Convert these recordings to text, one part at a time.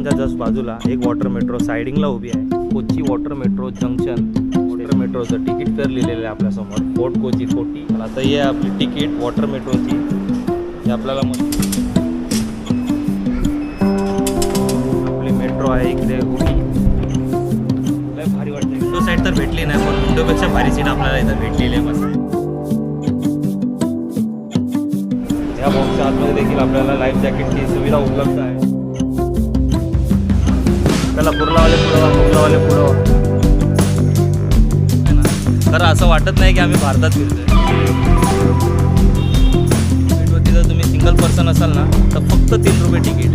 स्टेशनच्या जस्ट बाजूला एक वॉटर मेट्रो सायडिंगला उभी आहे. Kochi water metro junction water मेट्रोचं तिकीट फेअर लिहिलेलं आहे आपल्यासमोर फोर्ट कोची फोर्टी आता ही आहे आपली तिकीट वॉटर मेट्रोची हे आपल्याला आपली मेट्रो आहे इकडे उभी. लय भारी वाटते विंडो साईड तर भेटली नाही पण विंडोपेक्षा भारी सीट आपल्याला इथं भेटलेली आहे मस्त. या बॉक्सच्या आतमध्ये देखील आपल्याला लाईफ जॅकेटची सुविधा उपलब्ध आहे. त्याला कुर्लावाले पुढं कुर्लावाले पुढं खरं असं वाटत नाही की आम्ही भारतात फिरतोय. तिकीटवरती जर तुम्ही सिंगल पर्सन असाल ना तर फक्त तीन रुपये तिकीट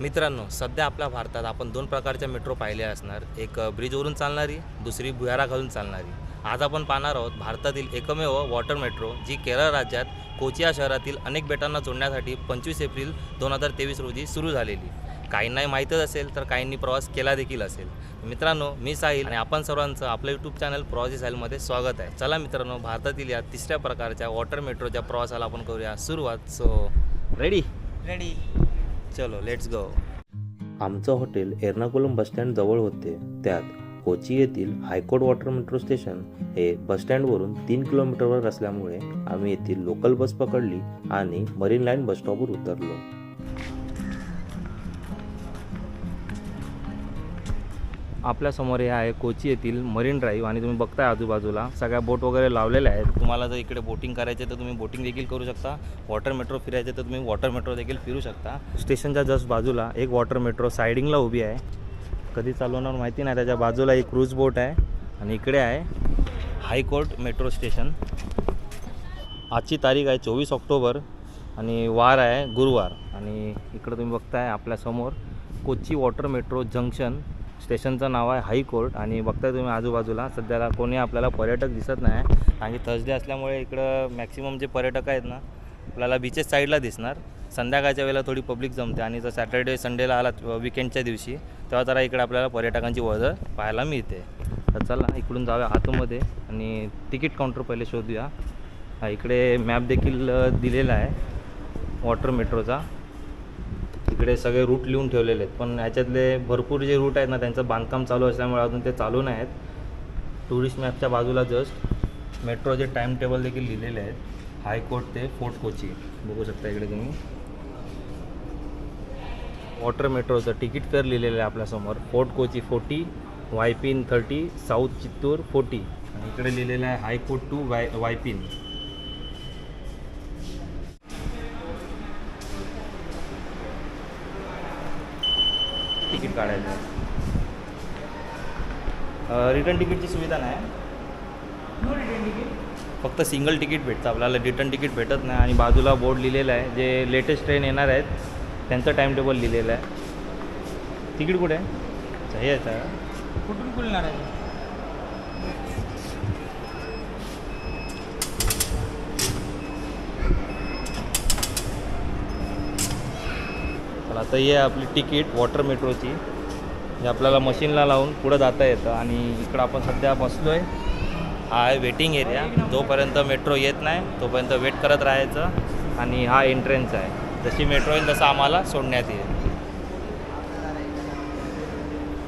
मित्रांनो सध्या आपल्या भारतात आपण दोन प्रकारच्या मेट्रो पाहिल्या असणार. एक ब्रिजवरून चालणारी दुसरी भुयारा घालून चालणारी. आज आपण पाहणार आहोत भारतातील एकमेव वॉटर मेट्रो जी केरळ राज्यात कोचिया शहरातील अनेक बेटांना जोडण्यासाठी पंचवीस एप्रिल दोन हजार तेवीस रोजी सुरू झालेली. काहींनाही माहीतच असेल तर काहींनी प्रवास केला देखील असेल. मित्रांनो मी साहिल आणि आपण सर्वांचं आपलं यूट्यूब चॅनल प्रवासी साहिलमध्ये स्वागत आहे. चला मित्रांनो भारतातील या तिसऱ्या प्रकारच्या वॉटर मेट्रोच्या प्रवासाला आपण करूया सुरुवात. सो रेडी रेडी चलो लेट्स गो आमचं हॉटेल एर्नाकुलम बसस्टँड जवळ होते. त्यात कोची येथील हायकोर्ट वॉटर मेट्रो स्टेशन हे बसस्टँडवरून तीन किलोमीटरवर असल्यामुळे आम्ही येथील लोकल बस पकडली आणि मरीन लाईन बस स्टॉपवर उतरलो. आपल्यासमोर हे आहे कोची येथील मरीन ड्राईव्ह आणि तुम्ही बघताय आजूबाजूला सगळ्या बोट वगैरे लावलेल्या आहेत. तुम्हाला जर इकडे बोटिंग करायचे तर तुम्ही बोटिंग देखील करू शकता. वॉटर मेट्रो फिरायचे तर तुम्ही वॉटर मेट्रो देखील फिरू शकता. स्टेशनच्या जस्ट बाजूला एक वॉटर मेट्रो सायडिंगला उभी आहे. कधी चालवणार माहिती नाही. त्याच्या बाजूला एक क्रूज बोट आहे आणि इकडे आहे हायकोर्ट मेट्रो स्टेशन आजची तारीख आहे चोवीस ऑक्टोबर आणि वार आहे गुरुवार. आणि इकडं तुम्ही बघताय आपल्यासमोर कोची वॉटर मेट्रो जंक्शन स्टेशनचं नाव आहे हायकोर्ट आणि बघताय तुम्ही आजूबाजूला सध्याला कोणी आपल्याला पर्यटक दिसत नाही. आणि थर्सडे असल्यामुळे इकडं मॅक्सिमम जे पर्यटक आहेत ना आपल्याला बीचेस साईडला दिसणार. संध्याकाळच्या वेळेला थोडी पब्लिक जमते आणि जर सॅटर्डे संडेला आला विकेंडच्या दिवशी तेव्हा जरा इकडे आपल्याला पर्यटकांची वर्दळ पाहायला मिळते. तर चला इकडून जाऊया आतमध्ये आणि तिकीट काउंटर पहिले शोधूया. हा इकडे मॅप देखील दिलेला आहे वॉटर मेट्रोचा इकडे सगळे रूट लिहून ठेवलेले आहेत पण ह्याच्यातले भरपूर जे रूट आहेत ना त्यांचं बांधकाम चालू असल्यामुळे अजून ते चालू नाही आहेत टुरिस्ट मॅपच्या बाजूला जस्ट मेट्रोचे टाईम टेबल देखील लिहिलेले आहेत. हायकोर्ट ते फोर्ट कोची. बघू शकता इकडे तुम्ही. वॉटर मेट्रोचं तिकीट फेअर लिहिलेलं आहे आपल्यासमोर. Fort Kochi forty Vypin thirty south Chittoor forty आणि इकडे लिहिलेलं आहे हायकोर्ट टू वाय वायपिन तिकीट काढायचं आहे. रिटर्न तिकीटची सुविधा नाही. फक्त सिंगल तिकीट भेटतं. आपल्याला रिटर्न तिकीट भेटत नाही. आणि बाजूला बोर्ड लिहिलेला आहे. जे लेटेस्ट ट्रेन येणार आहेत त्यांचं टाईम टेबल लिहिलेलं आहे. तिकीट कुठे आहे? हे का? कुठून खुलणार आहे? आता ही आहे आपली तिकीट वॉटर मेट्रोची हे आपल्याला मशीनला लावून पुढं जाता येतं आणि इकडं आपण सध्या बसलो आहे हा आहे वेटिंग एरिया जोपर्यंत मेट्रो येत नाही तोपर्यंत वेट करत राहायचं. आणि हा एंट्रन्स आहे. जशी मेट्रो येईल तसं आम्हाला सोडण्यात येईल.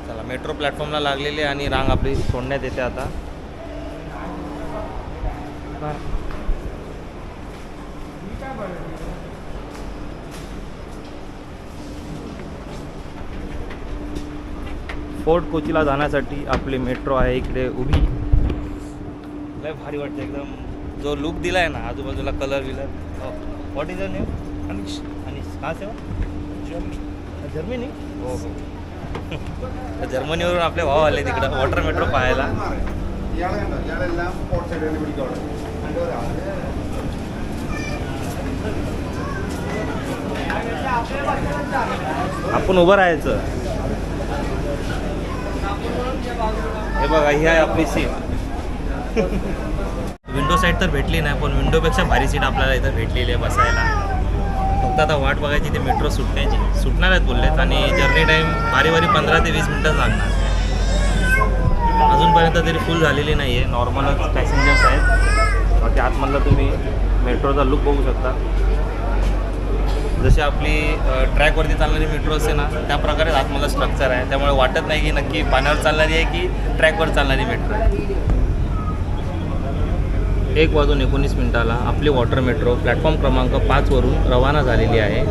चला मेट्रो प्लॅटफॉर्मला लागलेली आहे आणि रांग आपली सोडण्यात येते आता. फोर्ट कोचीला जाण्यासाठी आपली मेट्रो आहे इकडे उभी. लय भारी वाटते एकदम. जो लुक दिला आहे ना आजूबाजूला colour wheeler what is a name Germany. Germany? हो हो. जर्मनीवरून आपले भाव आले तिकडं वॉटर मेट्रो पाहायला. आपण उभं राहायचं. हे बघा ही आहे आपली सीट विंडो साईड तर भेटली नाही पण विंडोपेक्षा भारी सीट आपल्याला इथं भेटलेली आहे बसायला. फक्त आता वाट बघायची ते मेट्रो सुटण्याची. सुटणार आहेत बोललेत आणि जर्नी टाईम वारीवारी पंधरा ते वीस मिनटं लागणार. अजूनपर्यंत तरी फुल झालेली नाही आहे नॉर्मलच पॅसेंजर्स आहेत. बाकी आतमधला तुम्ही मेट्रोचा लुक बघू शकता. जशी आपली ट्रॅकवरती चालणारी मेट्रो असते ना त्या प्रकारे स्ट्रक्चर आहे. त्यामुळे वाटत नाही की नक्की पाण्यावर चालणारी आहे की ट्रॅकवर चालणारी मेट्रो आहे. एक वाजून एकोणीस मिनिटाला आपली वॉटर मेट्रो प्लॅटफॉर्म क्रमांक पाचवरून रवाना झालेली आहे.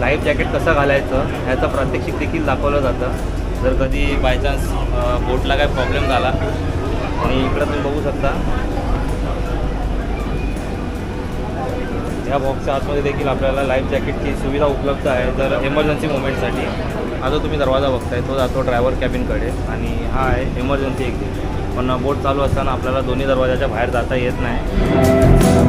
लाईफ जॅकेट कसं घालायचं ह्याचं प्रात्यक्षिक देखील दाखवलं जातं. जर कधी बायचान्स बोटला काय प्रॉब्लेम झाला आणि इकडं तुम्ही बघू शकता. या बॉक्सच्या आतमध्ये देखील आपल्याला लाईफ जॅकेटची सुविधा उपलब्ध आहे जर एमर्जन्सी मुवमेंटसाठी हा जो तुम्ही दरवाजा बघताय तो जातो ड्रायव्हर कॅबिनकडे आणि हा आहे एमर्जन्सी एक्झिट पण बोट चालू असताना आपल्याला दोन्ही दरवाजाच्या बाहेर जाता येत नाही.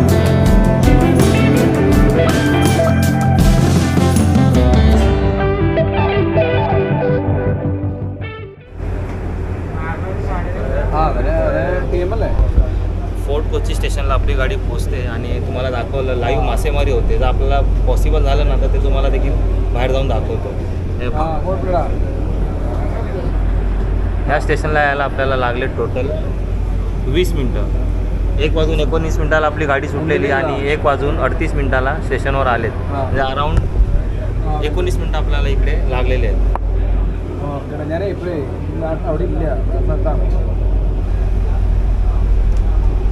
कोची स्टेशनला आपली गाडी पोचते आणि तुम्हाला दाखवलं लाईव्ह मासेमारी होते. जर आपल्याला पॉसिबल झालं ना तर ते तुम्हाला देखील बाहेर जाऊन दाखवतो. ह्या स्टेशनला यायला आपल्याला लागले टोटल वीस मिनटं. एक वाजून एकोणीस मिनटाला आपली गाडी सुटलेली आणि एक वाजून अडतीस मिनटाला स्टेशनवर आलेत. म्हणजे अराऊंड एकोणीस मिनटं आपल्याला इकडे लागलेले आहेत.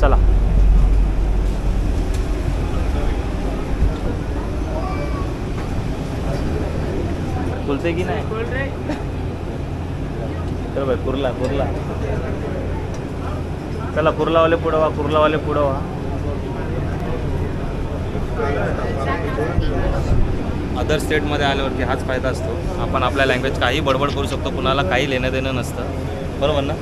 चला. बोलते की नाही? चल भाई कुर्ला कुर्ला. चला कुर्लावाले पुढं व्हा कुर्लावाले पुढं व्हा अदर स्टेटमध्ये आल्यावरती हाच फायदा असतो. आपण आपल्या लँग्वेज काही बडबड करू शकतो कुणाला काही लेणं देणं नसतं. बरोबर ना?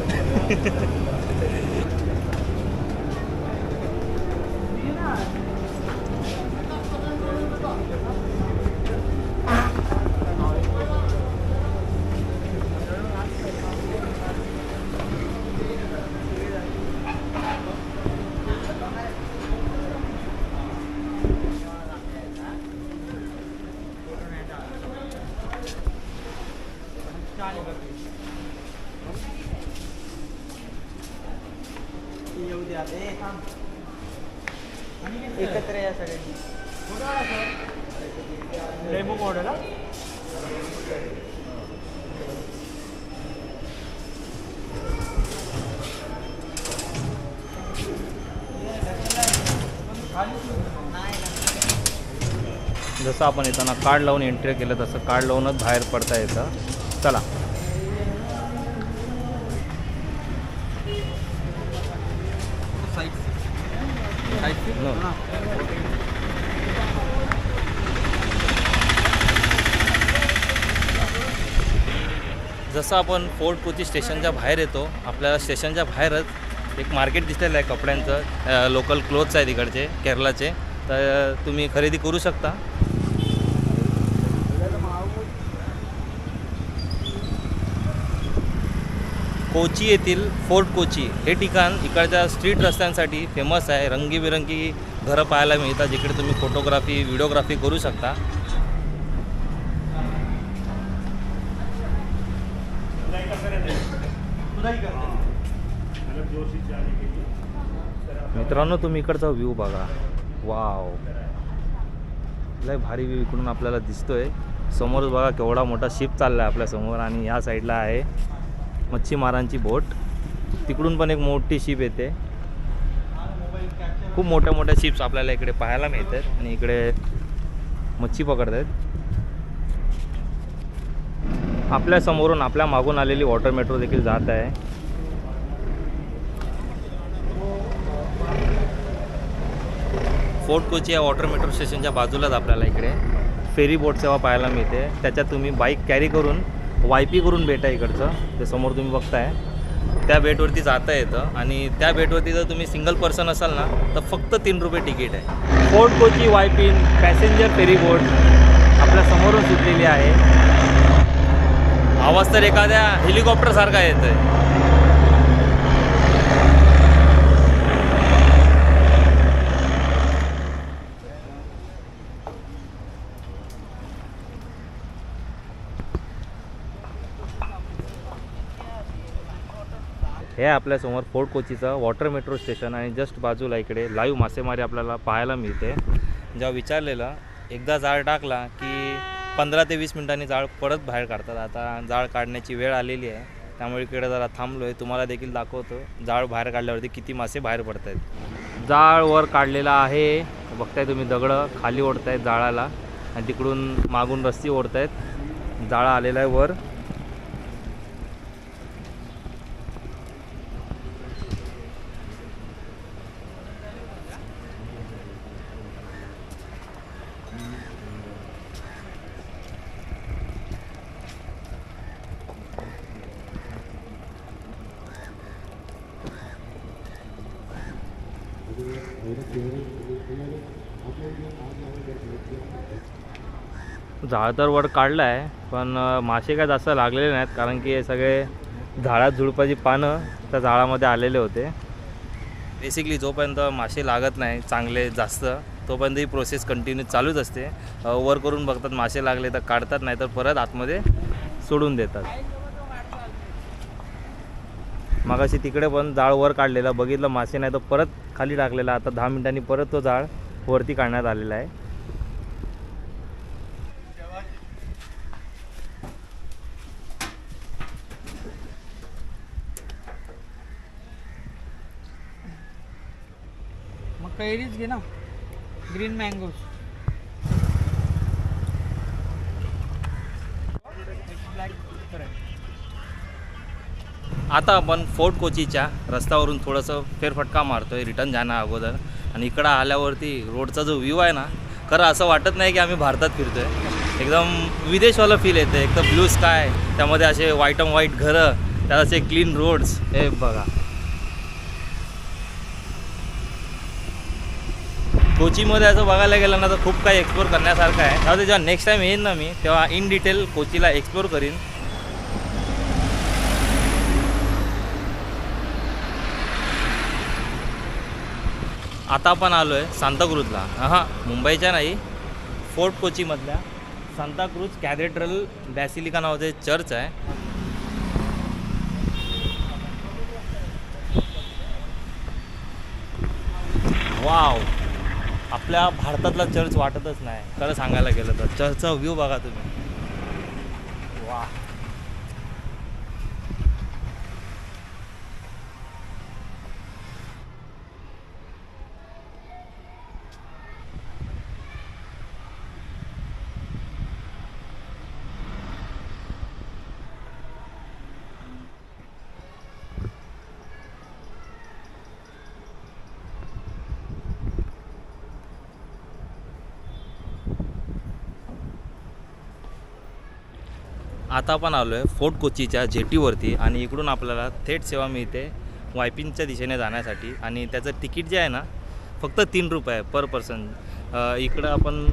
जसं आपण येताना कार्ड लावून एंट्री केलं तसं कार्ड लावूनच बाहेर पडता येतं. चला. जसं आपण फोर्ट कोची स्टेशनच्या बाहेर येतो आपल्याला स्टेशनच्या बाहेरच एक मार्केट दिसलेलं आहे कपड्यांचं लोकल क्लोथ्स आहे तिकडचे केरलाचे तर तुम्ही खरेदी करू शकता. कोची येथील फोर्ट कोची हे ठिकाण इकडच्या स्ट्रीट रस्त्यांसाठी फेमस आहे. रंगीबिरंगी घरं पाहायला मिळतात जिकडे तुम्ही फोटोग्राफी व्हिडिओग्राफी करू शकता. मित्रांनो तुम्ही इकडचा व्ह्यू बघा. वाव लय भारी व्ह्यू इकडून आपल्याला दिसतोय. समोरच बघा केवढा मोठा शिप चालला आहे आपल्यासमोर आणि या साईडला आहे. मच्छीमारांची बोट. तिकडून पण एक मोठी शिप येते. खूप मोठ्या मोठ्या शिप्स आपल्याला इकडे पाहायला मिळतात आणि इकडे मच्छी पकडत आहेत आपल्या समोरून आपल्या मागून आलेली वॉटर मेट्रो देखील जात आहे. फोर्ट कोची या वॉटर मेट्रो स्टेशनच्या बाजूलाच आपल्याला इकडे फेरी बोट सेवा पाहायला मिळते. त्याच्यात तुम्ही बाईक कॅरी करून वायपी करून बेट आहे इकडचं. ते समोर तुम्ही बघताय. त्या बेटवरती जाता येतं. आणि त्या बेटवरती जर तुम्ही सिंगल पर्सन असाल ना तर फक्त तीन रुपये तिकीट आहे. Fort Kochi Vypin passenger ferry boat आपल्या समोरून सुटलेली आहे. आवाज तर एखाद्या हेलिकॉप्टरसारखा येतोय. हे आपल्यासमोर फोर्ट कोचीचं वॉटर मेट्रो स्टेशन आणि जस्ट बाजूला इकडे लाईव्ह मासेमारी आपल्याला पाहायला मिळते. जेव्हा विचारलेलं एकदा जाळ टाकला की पंधरा ते वीस मिनिटांनी जाळ परत बाहेर काढतात. आता जाळ काढण्याची वेळ आलेली आहे. त्यामुळे इकडे जरा थांबलो आहे तुम्हाला देखील दाखवतो जाळ बाहेर काढल्यावरती किती मासे बाहेर पडत आहेत जाळ वर काढलेला आहे. बघताय तुम्ही दगडं खाली ओढतायत जाळाला आणि तिकडून मागून रस्सी ओढतायत. जाळा आलेला आहे वर. तर वर काढला आहे पण मासे काय जास्त लागलेले नाहीत कारण की हे सगळे झाडात झुडपाची पानं त्या झाडामध्ये आलेले होते. बेसिकली जोपर्यंत मासे लागत नाही चांगले जास्त तोपर्यंत ही प्रोसेस कंटिन्यू चालूच असते. वर करून बघतात मासे लागले तर काढतात नाही तर परत आतमध्ये सोडून देतात. मगाशी तिकडे पण जाळ वर काढलेला बघितलं मासे नाही तर परत खाली टाकलेला आता दहा मिनिटांनी परत तो जाळ वरती काढण्यात आलेला आहे. कैरीच घे ना. ग्रीन मँगोज आता आपण फोर्ट कोचीच्या रस्त्यावरून थोडंसं फेरफटका मारतोय रिटर्न जाण्या अगोदर. आणि इकडं आल्यावरती रोडचा जो व्ह्यू आहे ना खरं असं वाटत नाही की आम्ही भारतात फिरतोय. एकदम विदेशवालं फील येतं एकदम ब्लू स्काय त्यामध्ये असे व्हाईट अँड व्हाईट घरं त्यात असे क्लीन रोड्स हे बघा. कोचीमध्ये असं बघायला गेलं ना तर खूप काही एक्सप्लोर करण्यासारखं आहे. त्यामुळे जेव्हा नेक्स्ट टाईम येईन ना मी तेव्हा इन डिटेल कोचीला एक्सप्लोर करीन. आता आपण आलो आहे सांताक्रूजला. हां मुंबईच्या नाही फोर्ट कोचीमधल्या सांताक्रूज कॅथेड्रल बॅसिलिका नावाचं चर्च आहे. वाव. आपल्या भारतातला चर्च वाटतच नाही. खरं सांगायला गेलं तर. चर्चचा व्ह्यू बघा तुम्ही. वा आता आपण आलो आहे फोर्ट कोचीच्या जेटीवरती आणि इकडून आपल्याला थेट सेवा मिळते वायपिंगच्या दिशेने जाण्यासाठी. आणि त्याचं तिकीट जे आहे ना फक्त तीन रुपये आहे पर पर्सन. इकडं आपण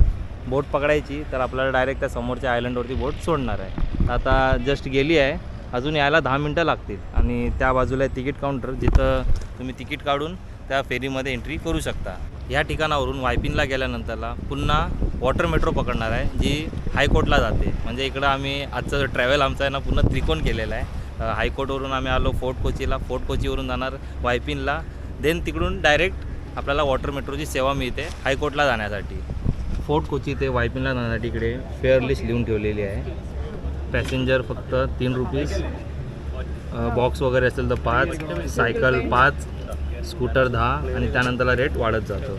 बोट पकडायची तर आपल्याला डायरेक्ट त्या समोरच्या आयलंडवरती बोट सोडणार आहे. आता जस्ट गेली आहे अजून यायला दहा मिनटं लागतील. आणि त्या बाजूला आहे तिकीट काउंटर जिथं तुम्ही तिकीट काढून त्या फेरीमध्ये एंट्री करू शकता. ह्या ठिकाणावरून वायपिनला गेल्यानंतरला पुन्हा वॉटर मेट्रो पकडणार आहे जी हायकोर्टला जाते. म्हणजे इकडं आम्ही आजचं ट्रॅव्हल आमचं आहे ना पुन्हा त्रिकोण केलेलं आहे. हायकोर्टवरून आम्ही आलो फोर्ट कोचीला. फोर्ट कोचीवरून जाणार वायपिनला. देन तिकडून डायरेक्ट आपल्याला वॉटर मेट्रोची सेवा मिळते हायकोर्टला जाण्यासाठी. फोर्ट कोची ते वायपिनला जाण्यासाठी इकडे फेअर लिस्ट लिहून ठेवलेली आहे. पॅसेंजर फक्त तीन रुपीज. बॉक्स वगैरे असेल तर पाच सायकल पाच स्कूटर दहा आणि त्यानंतरला रेट वाढत जातो.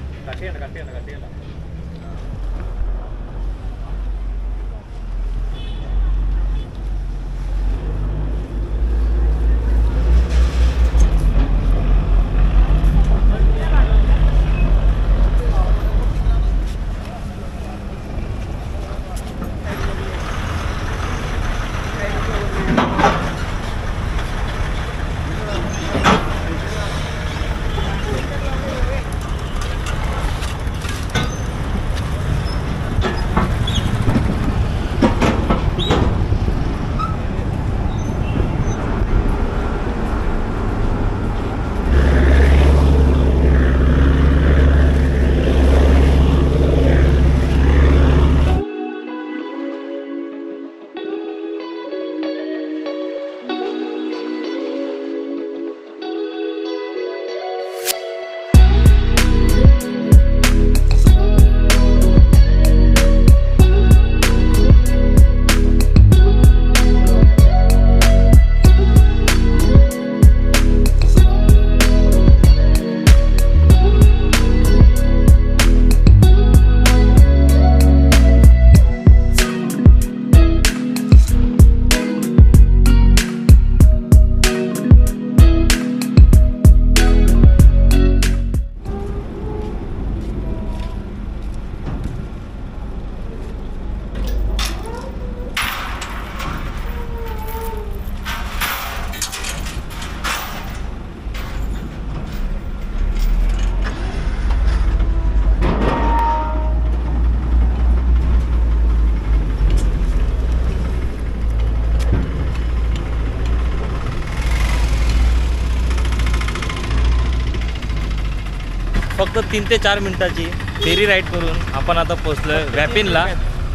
फक्त तीन ते चार मिनिटाची फेरी राईड करून आपण आता पोचलोय व्यापिनला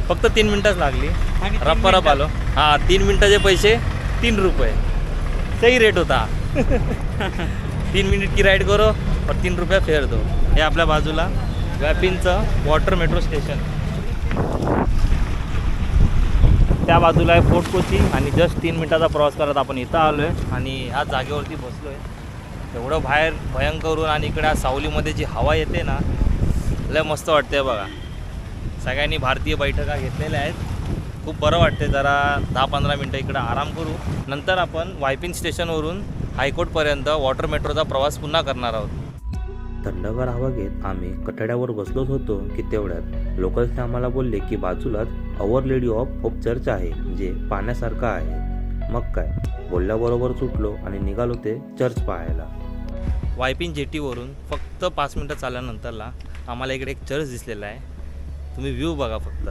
फक्त तीन मिनिटच लागली. रप्पा रप. आलो. हां तीन मिनिटाचे पैसे तीन रुपये. सही रेट होता. तीन मिनिट की राईड करो और तीन रुपया फेर दो. हे आपल्या बाजूला व्यापिनचं वॉटर मेट्रो स्टेशन त्या बाजूला आहे फोर्ट कोची आणि जस्ट तीन मिनिटाचा प्रवास करत आपण इथं आलो आहे आणि ह्या जागेवरती बसलो आहे एवढं बाहेर भयंकरून आणि इकडे सावलीमध्ये जी हवा येते ना लय मस्त वाटते बघा. सगळ्यांनी भारतीय बैठका घेतलेल्या आहेत. खूप बरं वाटते जरा दहा पंधरा मिनटं इकडं आराम करू. नंतर आपण वायपिंग स्टेशनवरून हायकोर्टपर्यंत वॉटर मेट्रोचा प्रवास पुन्हा करणार आहोत. थंडगार हवा घेत आम्ही कठड्यावर बसलोच होतो की तेवढ्यात लोकल्सने आम्हाला बोलले की बाजूलाच Our Lady of Hope church आहे जे पाण्यासारखं आहे. मग काय? बोलल्याबरोबर सुटलो आणि निघालो ते चर्च पाहायला. वायपिंग जेटीवरून फक्त पाच मिनटं चालल्यानंतरला आम्हाला इकडे एक चर्च दिसलेला आहे. तुम्ही व्ह्यू बघा फक्त.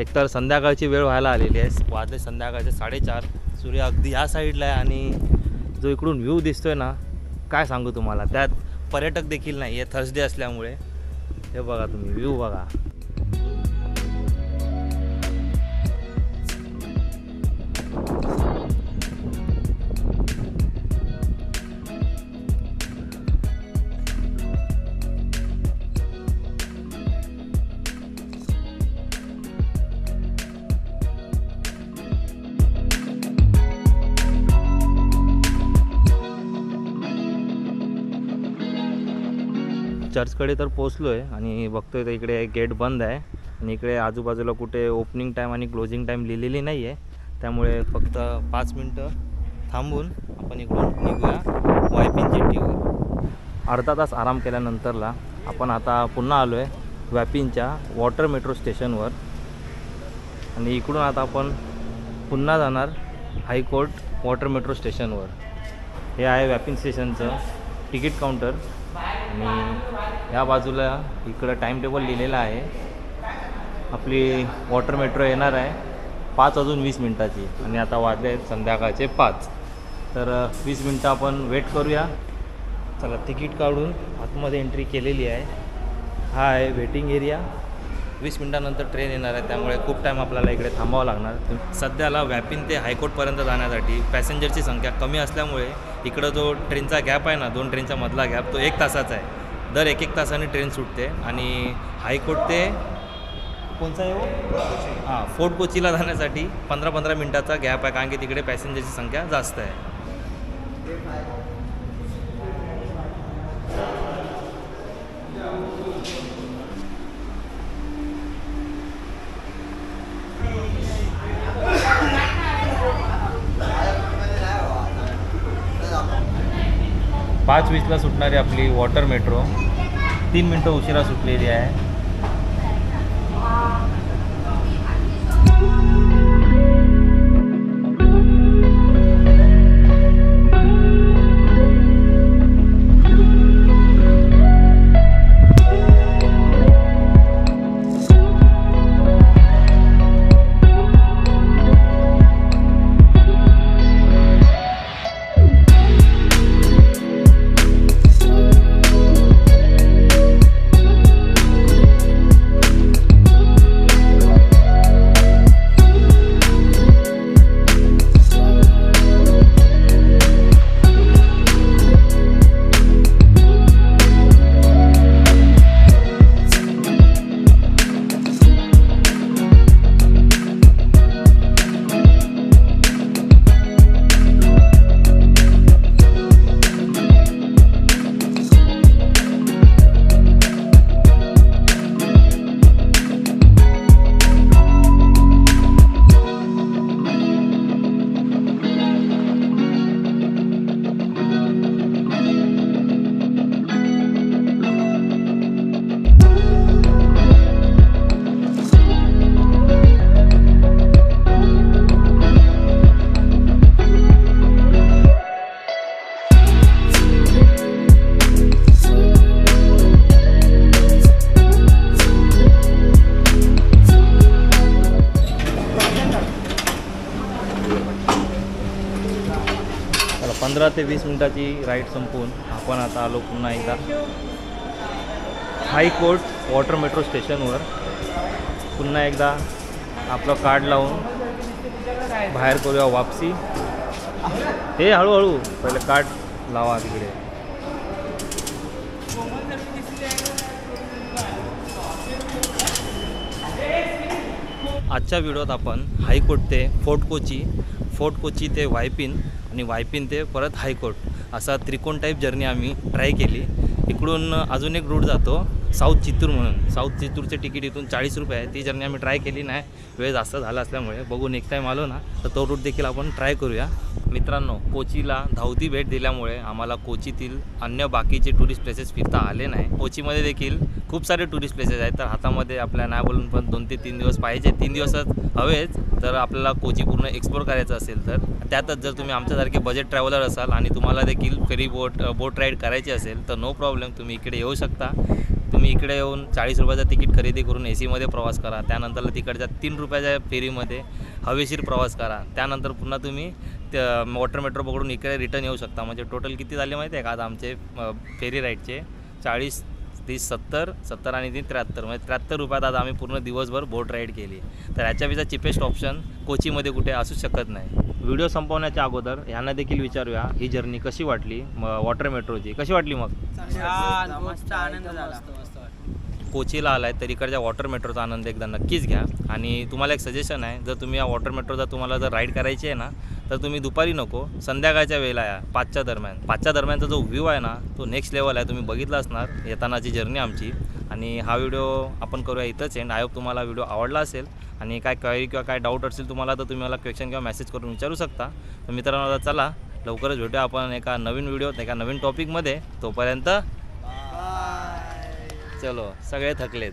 एकतर संध्याकाळची वेळ व्हायला आलेली आहे. वाजले संध्याकाळचे साडेचार. सूर्य अगदी ह्या साईडला आहे आणि जो इकडून व्ह्यू दिसतोय ना काय सांगू तुम्हाला? त्यात पर्यटक देखील नाही आहे थर्सडे असल्यामुळे. हे बघा तुम्ही व्ह्यू बघा. चर्चकडे तर पोचलो आहे आणि बघतोय तर इकडे गेट बंद आहे. आणि इकडे आजूबाजूला कुठे ओपनिंग टाईम आणि क्लोजिंग टाईम लिहिलेली नाही आहे त्यामुळे फक्त पाच मिनटं थांबून आपण इकडून निघूया वायपिन जेटीवर अर्धा तास आराम केल्यानंतरला आपण आता पुन्हा आलो आहे व्यापिनच्या वॉटर मेट्रो स्टेशनवर आणि इकडून आता आपण पुन्हा जाणार हायकोर्ट वॉटर मेट्रो स्टेशनवर हे आहे व्यापिन स्टेशनचं तिकीट काउंटर आणि या बाजूला इकडं टाईम टेबल लिहिलेलं आहे. आपली वॉटर मेट्रो येणार आहे. पाच अजून वीस मिनटाची आणि आता वाजले आहेत संध्याकाळचे पाच. तर वीस मिनटं आपण वेट करूया. चला तिकीट काढून आतमध्ये एंट्री केलेली आहे. हा आहे वेटिंग एरिया वीस मिनटानंतर ट्रेन येणार आहे त्यामुळे खूप टाईम आपल्याला इकडे थांबावं लागणार. सध्याला व्यापिन ते हायकोर्टपर्यंत जाण्यासाठी पॅसेंजरची संख्या कमी असल्यामुळे इकडं जो ट्रेनचा गॅप आहे ना दोन ट्रेनचा मधला गॅप तो एक तासाचा आहे. दर एक एक तासाने ट्रेन सुटते आणि हायकोर्ट ते कोणचा आहे हो? हां फोर्ट कोचीला जाण्यासाठी पंधरा पंधरा मिनटाचा गॅप आहे कारण की तिकडे पॅसेंजरची संख्या जास्त आहे. पाच वीसला सुटणारी आपली वॉटर मेट्रो. तीन मिनटं उशिरा सुटलेली आहे. पंधरा ते वीस मिनिटाची राईड संपवून आपण आता आलो पुन्हा एकदा. हायकोर्ट वॉटर मेट्रो स्टेशनवर. पुन्हा एकदा आपलं कार्ड लावून बाहेर करूया वापसी. हे हळूहळू पहिले कार्ड लावा तिकडे. आजच्या व्हिडिओत आपण हायकोर्ट ते फोर्ट कोची फोर्ट कोची ते वायपिन आणि वायपिन ते परत हायकोर्ट. असा त्रिकोण टाईप जर्नी आम्ही ट्राय केली. इकडून अजून एक रूट जातो साऊथ चित्तूर म्हणून. साऊथ चित्तूरचे तिकीट इथून चाळीस रुपये आहे. ती जर्नी आम्ही ट्राय केली नाही. वेळ जास्त झाला असल्यामुळे. बघून एक टाईम आलो ना तर तो रूट देखील आपण ट्राय करूया. मित्रांनो कोचीला धावती भेट दिल्यामुळे आम्हाला कोचीतील अन्य बाकीचे टुरिस्ट प्लेसेस फिरता आले नाही. कोचीमध्ये देखील खूप सारे टुरिस्ट प्लेसेस आहेत तर हातामध्ये आपल्या नाही बोलून पण दोन ते तीन दिवस पाहिजे. तीन दिवसच हवेच तर आपल्याला कोची पूर्ण एक्सप्लोर करायचं असेल तर. त्यातच जर तुम्ही आमच्यासारखे बजेट ट्रॅव्हलर असाल आणि तुम्हाला देखील फेरी बोट बोट राईड करायची असेल तर नो प्रॉब्लेम तुम्ही इकडे येऊ शकता. तुम्ही इकडे येऊन चाळीस रुपयाचं तिकीट खरेदी करून ए सीमध्ये प्रवास करा. त्यानंतर तिकडच्या तीन रुपयाच्या फेरीमध्ये हवेशीर प्रवास करा. त्यानंतर पुन्हा तुम्ही त्या वॉटर मेट्रो पकडून इकडे रिटर्न येऊ शकता. म्हणजे टोटल किती झाले माहिती आहे का? आज आमचे फेरी राईडचे चाळीस तीस सत्तर सत्तर आणि तीन त्र्याहत्तर. म्हणजे त्र्याहत्तर रुपयात आज आम्ही पूर्ण दिवसभर बोट राईड केली तर याच्यापेक्षा चिपेस्ट ऑप्शन कोचीमध्ये कुठे असू शकत नाही. व्हिडिओ संपवण्याच्या अगोदर ह्यांना देखील विचारूया ही जर्नी कशी वाटली? वॉटर मेट्रोची कशी वाटली मग? आनंद झाला. कोचीला आलाय तर इकडच्या वॉटर मेट्रोचा आनंद एकदा नक्कीच घ्या. आणि तुम्हाला एक सजेशन आहे जर तुम्ही या वॉटर मेट्रोचा तुम्हाला जर राईड करायची आहे ना तर तुम्ही दुपारी नको संध्याकाळच्या वेळेला या पाचच्या दरम्यान. पाचच्या दरम्यानचा जो व्ह्यू आहे ना तो नेक्स्ट लेवल आहे. तुम्ही बघितला असणार येतानाची जर्नी आमची. आणि हा व्हिडिओ आपण करूया इथंच एंड आय होप तुम्हाला व्हिडिओ आवडला असेल आणि काय क्वायरी किंवा काय डाऊट असेल तुम्हाला तर तुम्ही मला क्वेश्चन किंवा मेसेज करून विचारू शकता. तर मित्रांनो आता चला लवकरच भेटूया आपण एका नवीन व्हिडिओत एका नवीन टॉपिकमध्ये तोपर्यंत चलो सगळे थकलेत.